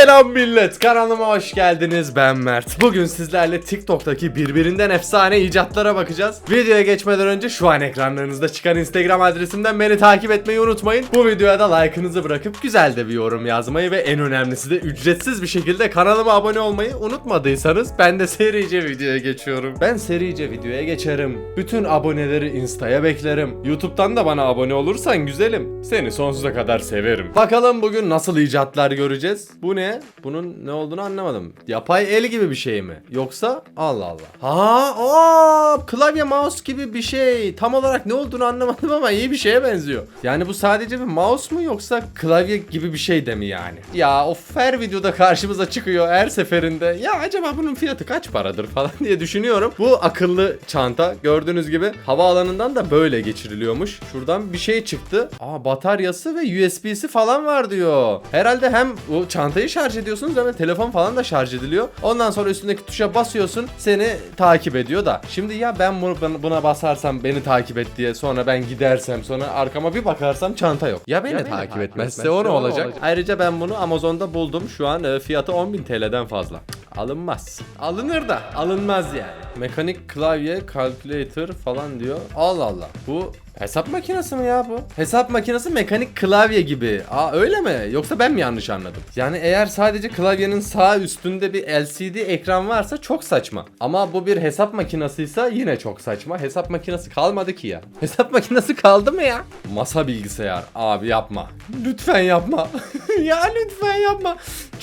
Selam millet kanalıma hoş geldiniz. Ben Mert. Bugün sizlerle TikTok'taki birbirinden efsane icatlara bakacağız. Videoya geçmeden önce şu an ekranlarınızda çıkan Instagram adresimden beni takip etmeyi unutmayın. Bu videoya da like'ınızı bırakıp güzel de bir yorum yazmayı ve en önemlisi de ücretsiz bir şekilde kanalıma abone olmayı unutmadıysanız Ben de serice videoya geçiyorum. Ben serice videoya geçerim. Bütün aboneleri instaya beklerim. YouTube'dan da bana abone olursan güzelim. Seni sonsuza kadar severim. Bakalım bugün nasıl icatlar göreceğiz. Bu ne? Bunun ne olduğunu anlamadım. Yapay el gibi bir şey mi? Yoksa Allah Allah. Ha aa, klavye mouse gibi bir şey. Tam olarak ne olduğunu anlamadım ama iyi bir şeye benziyor. Yani bu sadece bir mouse mu yoksa klavye gibi bir şey de mi yani? Ya of her videoda karşımıza çıkıyor her seferinde. Ya acaba bunun fiyatı kaç paradır falan diye düşünüyorum. Bu akıllı çanta gördüğünüz gibi havaalanından da böyle geçiriliyormuş. Şuradan bir şey çıktı. Aa bataryası ve USB'si falan var diyor. Herhalde hem bu çantayı ediyorsunuz? Hem de telefon falan da şarj ediliyor. Ondan sonra üstündeki tuşa basıyorsun seni takip ediyor da. Şimdi ya ben bunu, buna- basarsam beni takip et diye sonra ben gidersem sonra arkama bir bakarsam çanta yok. Ya beni, takip, etmezse o ne olacak? Ayrıca ben bunu Amazon'da buldum. Şu an e, fiyatı 10.000 TL'den fazla. Alınmaz. Alınır da alınmaz yani. Mekanik klavye, calculator falan diyor. Allah Allah. Bu hesap makinesi mi ya bu? Hesap makinesi mekanik klavye gibi. Aa öyle mi? Yoksa ben mi yanlış anladım? Yani eğer sadece klavyenin sağ üstünde bir LCD ekran varsa çok saçma. Ama bu bir hesap makinasıysa yine çok saçma. Hesap makinesi kalmadı ki ya. Hesap makinesi kaldı mı ya? Masa bilgisayar. Abi yapma. Lütfen yapma. ya lütfen yapma.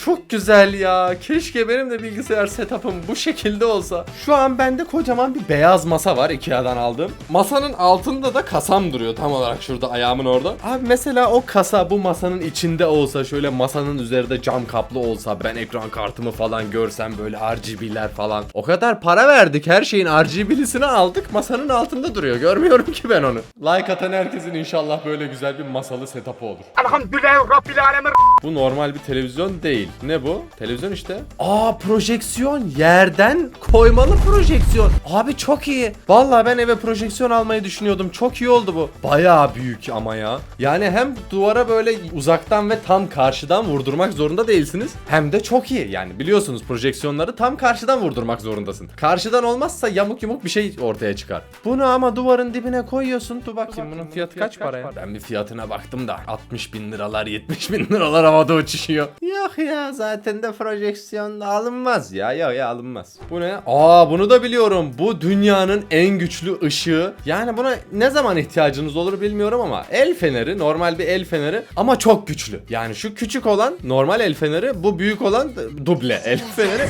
Çok güzel ya. Keşke benim de bilgisayar setup'ım bu şekilde olsa. Şu an bende kocaman bir beyaz masa var Ikea'dan aldım. Masanın altında da kasam duruyor tam olarak şurada ayağımın orada. Abi mesela o kasa bu masanın içinde olsa şöyle masanın üzerinde cam kaplı olsa ben ekran kartımı falan görsem böyle RGB'ler falan. O kadar para verdik her şeyin RGB'lisini aldık masanın altında duruyor. Görmüyorum ki ben onu. Like atan herkesin inşallah böyle güzel bir masalı setup'ı olur. Elhamdülillahi Rabbil Alemin. Bu normal bir televizyon değil. Ne bu? Televizyon işte. Aa projeksiyon. Yerden koymalı projeksiyon. Abi çok iyi. Vallahi ben eve projeksiyon almayı düşünüyordum. Çok iyi oldu bu. Bayağı büyük ama ya. Yani hem duvara böyle uzaktan ve tam karşıdan vurdurmak zorunda değilsiniz. Hem de çok iyi. Yani biliyorsunuz projeksiyonları tam karşıdan vurdurmak zorundasın. Karşıdan olmazsa yamuk yumuk bir şey ortaya çıkar. Bunu ama duvarın dibine koyuyorsun. Dur bakayım bunun fiyatı kaç para ya? Ben bir fiyatına baktım da 60 bin liralar 70 bin liralar havada uçuşuyor. Yok ya zaten de projeksiyon alınmaz ya. Yok ya alınmaz. Bu ne? Aa bunu da biliyorum. Bu dünyanın en güçlü ışığı. Yani buna ne zaman ihtiyacınız olur bilmiyorum ama el feneri normal bir el feneri ama çok güçlü. Yani şu küçük olan normal el feneri bu büyük olan duble el feneri.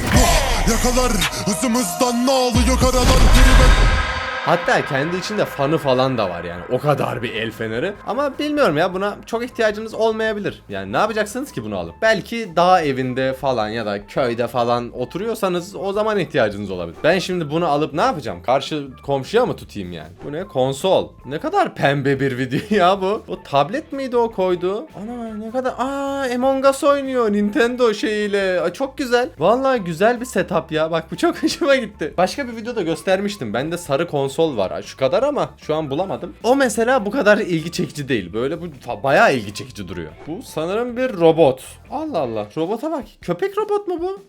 Yakalar hızımızdan ne alıyor karalar Hatta kendi içinde fanı falan da var yani. O kadar bir el feneri. Ama bilmiyorum ya buna çok ihtiyacınız olmayabilir. Yani ne yapacaksınız ki bunu alıp? Belki dağ evinde falan ya da köyde falan oturuyorsanız o zaman ihtiyacınız olabilir. Ben şimdi bunu alıp ne yapacağım? Karşı komşuya mı tutayım yani? Bu ne? Konsol. Ne kadar pembe bir video ya bu. O tablet miydi o koydu? Ana ne kadar... Aa Among Us oynuyor Nintendo şeyiyle. Aa, çok güzel. Vallahi güzel bir setup ya. Bak bu çok hoşuma gitti. Başka bir videoda göstermiştim. Bende sarı konsol var. Şu kadar ama şu an bulamadım. O mesela bu kadar ilgi çekici değil. Böyle bu bayağı ilgi çekici duruyor. Bu sanırım bir robot. Allah Allah. Robota bak. Köpek robot mu bu?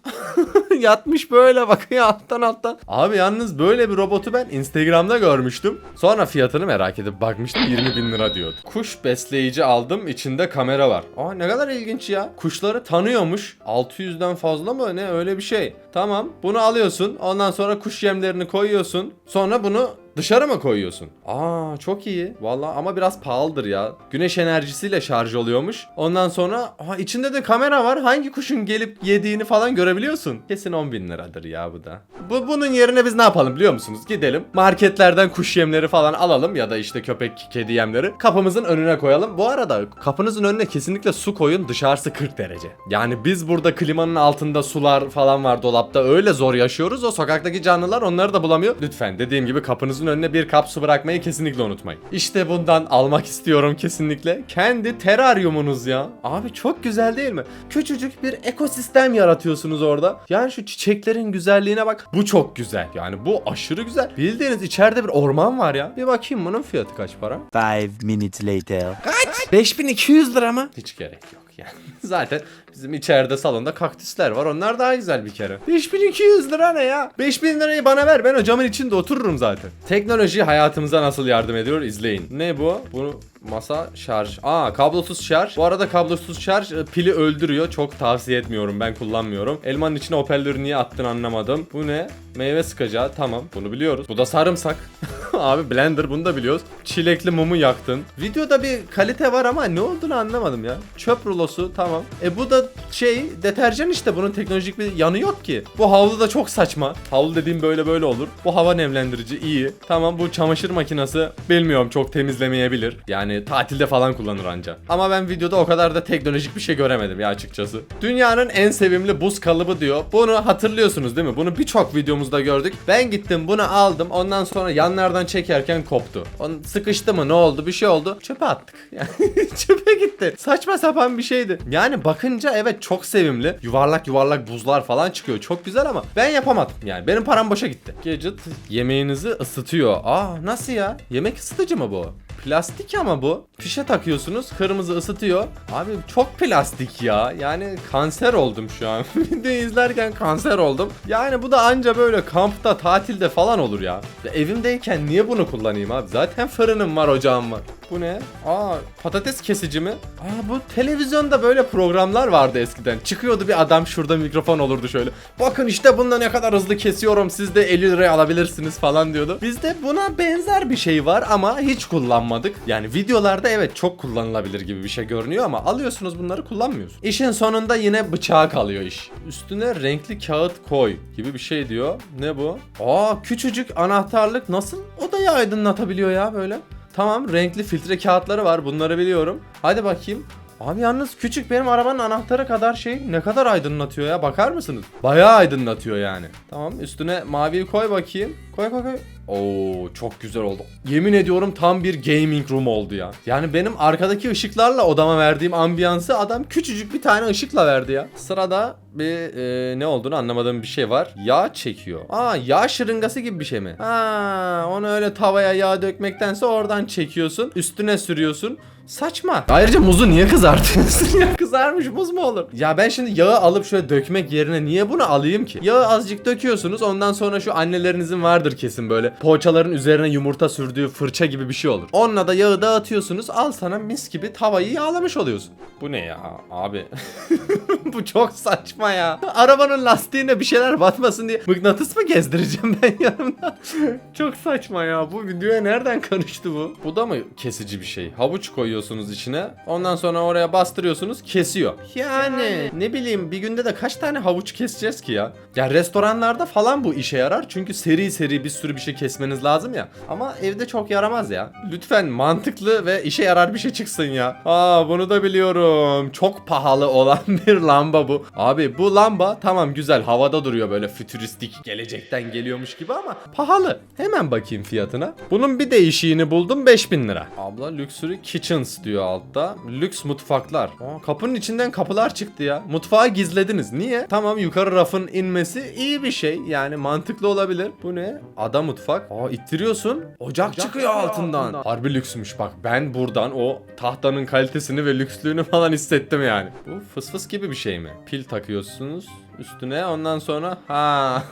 Yatmış böyle bakıyor alttan alttan. Abi yalnız böyle bir robotu ben Instagram'da görmüştüm. Sonra fiyatını merak edip bakmıştım 20 bin lira diyordu. Kuş besleyici aldım içinde kamera var. Aa ne kadar ilginç ya. Kuşları tanıyormuş. 600'den fazla mı ne öyle bir şey. Tamam bunu alıyorsun ondan sonra kuş yemlerini koyuyorsun. Sonra bunu Dışarı mı koyuyorsun? Aa çok iyi. Vallahi ama biraz pahalıdır ya. Güneş enerjisiyle şarj oluyormuş. Ondan sonra aa, içinde de kamera var. Hangi kuşun gelip yediğini falan görebiliyorsun. Kesin 10 bin liradır ya bu da. Bu, bunun yerine biz ne yapalım biliyor musunuz? Gidelim marketlerden kuş yemleri falan alalım ya da işte köpek kedi yemleri. Kapımızın önüne koyalım. Bu arada kapınızın önüne kesinlikle su koyun. Dışarısı 40 derece. Yani biz burada klimanın altında sular falan var dolapta. Öyle zor yaşıyoruz. O sokaktaki canlılar onları da bulamıyor. Lütfen dediğim gibi kapınızın önüne bir kap su bırakmayı kesinlikle unutmayın. İşte bundan almak istiyorum kesinlikle. Kendi teraryumunuz ya. Abi çok güzel değil mi? Küçücük bir ekosistem yaratıyorsunuz orada. Yani şu çiçeklerin güzelliğine bak. Bu çok güzel. Yani bu aşırı güzel. Bildiğiniz içeride bir orman var ya. Bir bakayım bunun fiyatı kaç para? Five minutes later. Kaç? 5200 lira mı? Hiç gerek yok. Yani. Zaten bizim içeride salonda kaktüsler var. Onlar daha güzel bir kere. 5200 lira ne ya? 5000 lirayı bana ver. Ben o camın içinde otururum zaten. Teknoloji hayatımıza nasıl yardım ediyor izleyin. Ne bu? Bunu masa şarj. Aa kablosuz şarj. Bu arada kablosuz şarj e, pili öldürüyor. Çok tavsiye etmiyorum. Ben kullanmıyorum. Elmanın içine hoparlörü niye attın anlamadım. Bu ne? Meyve sıkacağı. Tamam. Bunu biliyoruz. Bu da sarımsak. Abi blender bunu da biliyoruz. Çilekli mumu yaktın. Videoda bir kalite var ama ne olduğunu anlamadım ya. Çöp rulosu tamam. E bu da şey deterjan işte bunun teknolojik bir yanı yok ki. Bu havlu da çok saçma. Havlu dediğim böyle böyle olur. Bu hava nemlendirici iyi. Tamam bu çamaşır makinesi bilmiyorum çok temizlemeyebilir. Yani tatilde falan kullanır anca. Ama ben videoda o kadar da teknolojik bir şey göremedim ya açıkçası. Dünyanın en sevimli buz kalıbı diyor. Bunu hatırlıyorsunuz değil mi? Bunu birçok videomuzda gördük. Ben gittim bunu aldım. Ondan sonra yanlardan çekerken koptu. On sıkıştı mı ne oldu bir şey oldu. Çöpe attık. Yani çöpe gitti. Saçma sapan bir şeydi. Yani bakınca evet çok sevimli. Yuvarlak yuvarlak buzlar falan çıkıyor. Çok güzel ama ben yapamadım. Yani benim param boşa gitti. Gadget yemeğinizi ısıtıyor. Aa nasıl ya? Yemek ısıtıcı mı bu? Plastik ama bu. Fişe takıyorsunuz kırmızı ısıtıyor. Abi çok plastik ya. Yani kanser oldum şu an. Videoyu izlerken kanser oldum. Yani bu da anca böyle kampta tatilde falan olur ya. ya. Evimdeyken niye bunu kullanayım abi? Zaten fırınım var ocağım var. Bu ne? Aa patates kesici mi? Aa bu televizyonda böyle programlar vardı eskiden. Çıkıyordu bir adam şurada mikrofon olurdu şöyle. Bakın işte bunda ne kadar hızlı kesiyorum siz de 50 liraya alabilirsiniz falan diyordu. Bizde buna benzer bir şey var ama hiç kullanmadık. Yani videolarda evet çok kullanılabilir gibi bir şey görünüyor ama alıyorsunuz bunları kullanmıyorsunuz. İşin sonunda yine bıçağa kalıyor iş. Üstüne renkli kağıt koy gibi bir şey diyor. Ne bu? Aa küçücük anahtarlık nasıl odayı aydınlatabiliyor ya böyle? Tamam renkli filtre kağıtları var bunları biliyorum. Hadi bakayım. Abi yalnız küçük benim arabanın anahtarı kadar şey ne kadar aydınlatıyor ya bakar mısınız? Bayağı aydınlatıyor yani. Tamam üstüne maviyi koy bakayım. Koy koy koy. Oo çok güzel oldu. Yemin ediyorum tam bir gaming room oldu ya. Yani benim arkadaki ışıklarla odama verdiğim ambiyansı adam küçücük bir tane ışıkla verdi ya. Sırada bir e, ne olduğunu anlamadığım bir şey var. Yağ çekiyor. Aa yağ şırıngası gibi bir şey mi? Ha onu öyle tavaya yağ dökmektense oradan çekiyorsun. Üstüne sürüyorsun. Saçma. Ayrıca muzu niye kızartıyorsun ya? Kızarmış muz mu olur? Ya ben şimdi yağı alıp şöyle dökmek yerine niye bunu alayım ki? Yağı azıcık döküyorsunuz ondan sonra şu annelerinizin vardır kesin böyle. Poğaçaların üzerine yumurta sürdüğü fırça gibi bir şey olur. Onunla da yağı dağıtıyorsunuz. Al sana mis gibi tavayı yağlamış oluyorsun. Bu ne ya abi? Bu çok saçma ya. Arabanın lastiğine bir şeyler batmasın diye mıknatıs mı gezdireceğim ben yanımda? çok saçma ya. Bu videoya nereden karıştı bu? Bu da mı kesici bir şey? Havuç koyuyorsunuz içine. Ondan sonra oraya bastırıyorsunuz kesiyor. Yani ne bileyim bir günde de kaç tane havuç keseceğiz ki ya? Ya restoranlarda falan bu işe yarar. Çünkü seri seri bir sürü bir şey kesmeniz lazım ya. Ama evde çok yaramaz ya. Lütfen mantıklı ve işe yarar bir şey çıksın ya. Aa bunu da biliyorum. Çok pahalı olan bir lamba bu. Abi bu lamba tamam güzel havada duruyor böyle fütüristik gelecekten geliyormuş gibi ama pahalı. Hemen bakayım fiyatına. Bunun bir değişiğini buldum 5000 lira. Abla Luxury Kitchens diyor altta. Lüks mutfaklar. Aa, kapının içinden kapılar çıktı ya. Mutfağı gizlediniz. Niye? Tamam yukarı rafın inmesi iyi bir şey. Yani mantıklı olabilir. Bu ne? Ada mutfak. Aa ittiriyorsun. Ocak, çıkıyor altından. Harbi lüksmüş bak. Ben buradan o tahtanın kalitesini ve lükslüğünü falan hissettim yani. Bu fıs fıs gibi bir şey mi? Pil takıyorsunuz üstüne ondan sonra ha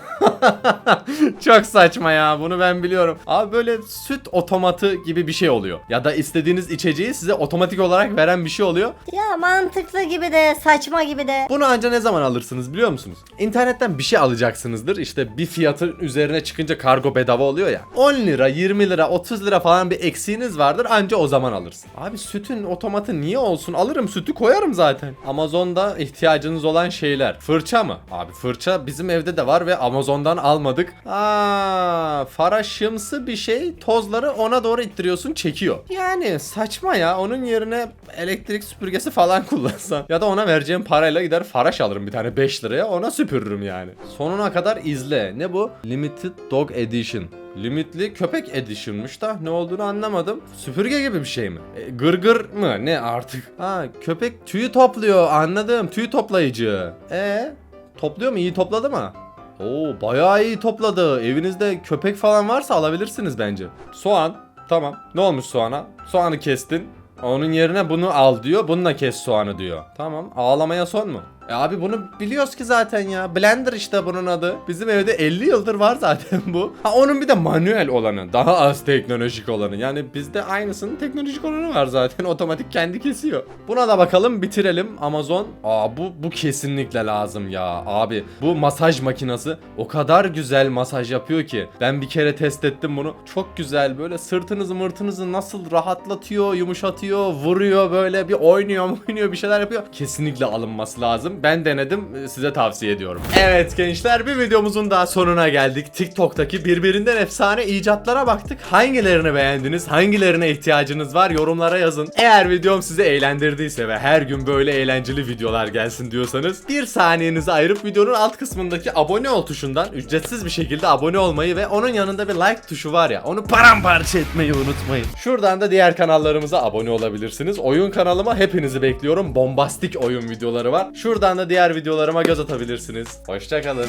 çok saçma ya bunu ben biliyorum. Abi böyle süt otomatı gibi bir şey oluyor. Ya da istediğiniz içeceği size otomatik olarak veren bir şey oluyor. Ya mantıklı gibi de saçma gibi de. Bunu anca ne zaman alırsınız biliyor musunuz? İnternetten bir şey alacaksınızdır. İşte bir fiyatın üzerine çıkınca kargo bedava oluyor ya. 10 lira, 20 lira, 30 lira falan bir eksiğiniz vardır anca o zaman alırsın. Abi sütün otomatı niye olsun? Alırım sütü koyarım zaten. Amazon'da ihtiyacınız olan şeyler. Fırça mı? Abi fırça bizim evde de var ve Amazon'dan almadık. Aa, faraşımsı bir şey. Tozları ona doğru ittiriyorsun çekiyor. Yani saçma ya. Onun yerine elektrik süpürgesi falan kullansan. Ya da ona vereceğim parayla gider faraş alırım bir tane 5 liraya. Ona süpürürüm yani. Sonuna kadar izle. Ne bu? Limited Dog Edition. Limitli köpek edition'muş da ne olduğunu anlamadım. Süpürge gibi bir şey mi? E, gırgır mı? Ne artık? Ha köpek tüyü topluyor anladım. Tüy toplayıcı. E topluyor mu? İyi topladı mı? Oo bayağı iyi topladı. Evinizde köpek falan varsa alabilirsiniz bence. Soğan. Tamam. Ne olmuş soğana? Soğanı kestin. Onun yerine bunu al diyor. Bununla kes soğanı diyor. Tamam. Ağlamaya son mu? E abi bunu biliyoruz ki zaten ya. Blender işte bunun adı. Bizim evde 50 yıldır var zaten bu. Ha onun bir de manuel olanı. Daha az teknolojik olanı. Yani bizde aynısının teknolojik olanı var zaten. Otomatik kendi kesiyor. Buna da bakalım bitirelim. Amazon. Aa bu bu kesinlikle lazım ya. Abi bu masaj makinesi o kadar güzel masaj yapıyor ki. Ben bir kere test ettim bunu. Çok güzel böyle sırtınızı mırtınızı nasıl rahatlatıyor, yumuşatıyor, vuruyor böyle bir oynuyor oynuyor bir şeyler yapıyor. Kesinlikle alınması lazım. Ben denedim size tavsiye ediyorum. Evet gençler bir videomuzun daha sonuna geldik. TikTok'taki birbirinden efsane icatlara baktık. Hangilerini beğendiniz? Hangilerine ihtiyacınız var? Yorumlara yazın. Eğer videom sizi eğlendirdiyse ve her gün böyle eğlenceli videolar gelsin diyorsanız bir saniyenizi ayırıp videonun alt kısmındaki abone ol tuşundan ücretsiz bir şekilde abone olmayı ve onun yanında bir like tuşu var ya onu paramparça etmeyi unutmayın. Şuradan da diğer kanallarımıza abone olabilirsiniz. Oyun kanalıma hepinizi bekliyorum. Bombastik oyun videoları var. Şuradan da diğer videolarıma göz atabilirsiniz. Hoşçakalın.